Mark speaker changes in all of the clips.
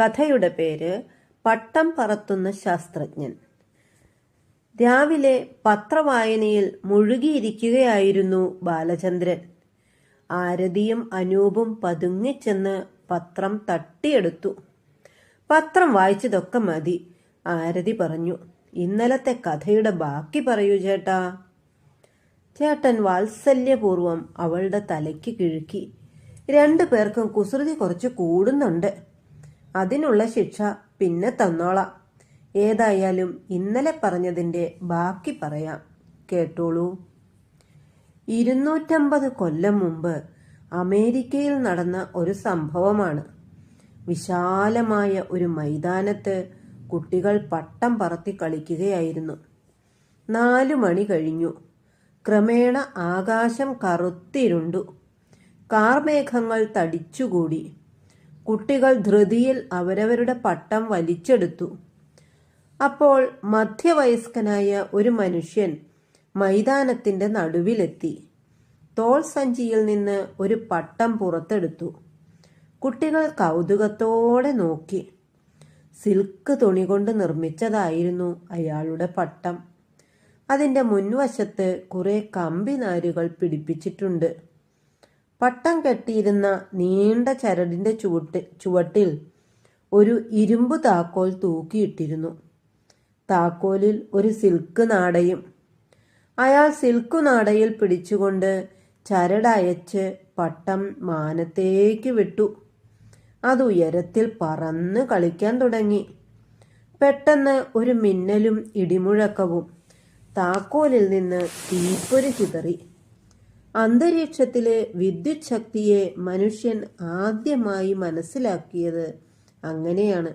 Speaker 1: കഥയുടെ പേര് പട്ടം പറത്തുന്ന ശാസ്ത്രജ്ഞൻ. രാവിലെ പത്രവായനയിൽ മുഴുകിയിരിക്കുകയായിരുന്നു ബാലചന്ദ്രൻ. ആരതിയും അനൂപും പതുങ്ങിച്ചെന്ന് പത്രം തട്ടിയെടുത്തു. പത്രം വായിച്ചതൊക്കെ മതി ആരതി പറഞ്ഞു. ഇന്നലത്തെ കഥയുടെ ബാക്കി പറയൂ ചേട്ടാ. ചേട്ടൻ വാത്സല്യപൂർവം അവളുടെ തലയ്ക്ക് കിഴുക്കി. രണ്ടു പേർക്കും കുസൃതി കുറച്ച് കൂടുന്നുണ്ട്. അതിനുള്ള ശിക്ഷ പിന്നെ തന്നോളാം. ഏതായാലും ഇന്നലെ പറഞ്ഞതിന്റെ ബാക്കി പറയാം. കേട്ടോളൂ. ഇരുന്നൂറ്റമ്പത് കൊല്ലം മുമ്പ് അമേരിക്കയിൽ നടന്ന ഒരു സംഭവമാണ്. വിശാലമായ ഒരു മൈതാനത്ത് കുട്ടികൾ പട്ടം പറത്തി കളിക്കുകയായിരുന്നു. നാലു മണി കഴിഞ്ഞു. ക്രമേണ ആകാശം കറുത്തിരുണ്ടു. കാർമേഘങ്ങൾ തടിച്ചുകൂടി. കുട്ടികൾ ധൃതിയിൽ അവരവരുടെ പട്ടം വലിച്ചെടുത്തു. അപ്പോൾ മധ്യവയസ്കനായ ഒരു മനുഷ്യൻ മൈതാനത്തിന്റെ നടുവിലെത്തി. തോൾ സഞ്ചിയിൽ നിന്ന് ഒരു പട്ടം പുറത്തെടുത്തു. കുട്ടികൾ കൗതുകത്തോടെ നോക്കി. സിൽക്ക് തുണി കൊണ്ട് നിർമ്മിച്ചതായിരുന്നു അയാളുടെ പട്ടം. അതിന്റെ മുൻവശത്ത് കുറെ കമ്പിനാരുകൾ പിടിപ്പിച്ചിട്ടുണ്ട്. പട്ടം കെട്ടിയിരുന്ന നീണ്ട ചരടിന്റെ ചുവട്ട് ചുവട്ടിൽ ഒരു ഇരുമ്പ് താക്കോൽ തൂക്കിയിട്ടിരുന്നു. താക്കോലിൽ ഒരു സിൽക്ക് നാടയും അയാൾ സിൽക്ക് നാടയിൽ പിടിച്ചുകൊണ്ട് ചരടയച്ച് പട്ടം മാനത്തേക്ക് വിട്ടു. അത് ഉയരത്തിൽ പറന്ന് കളിക്കാൻ തുടങ്ങി. പെട്ടെന്ന് ഒരു മിന്നലും ഇടിമുഴക്കവും താക്കോലിൽ നിന്ന് തീപ്പൊരി ചിതറി. അന്തരീക്ഷത്തിലെ വിദ്യുത് ശക്തിയെ മനുഷ്യൻ ആദ്യമായി മനസ്സിലാക്കിയത് അങ്ങനെയാണ്.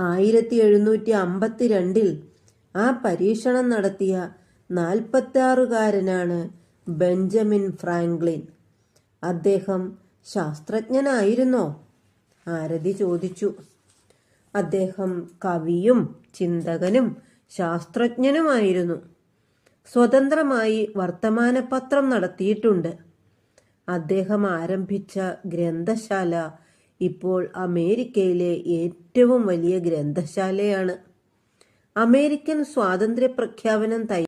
Speaker 1: ആയിരത്തി എഴുന്നൂറ്റി അമ്പത്തിരണ്ടിൽ ആ പരീക്ഷണം നടത്തിയ നാൽപ്പത്താറുകാരനാണ് ബെഞ്ചമിൻ ഫ്രാങ്ക്ലിൻ. അദ്ദേഹം ശാസ്ത്രജ്ഞനായിരുന്നോ? ആരതി ചോദിച്ചു. അദ്ദേഹം കവിയും ചിന്തകനും ശാസ്ത്രജ്ഞനുമായിരുന്നു. സ്വതന്ത്രമായി വർത്തമാനപത്രം നടത്തിയിട്ടുണ്ട്. അദ്ദേഹം ആരംഭിച്ച ഗ്രന്ഥശാല ഇപ്പോൾ അമേരിക്കയിലെ ഏറ്റവും വലിയ ഗ്രന്ഥശാലയാണ്. അമേരിക്കൻ സ്വാതന്ത്ര്യ പ്രഖ്യാപനം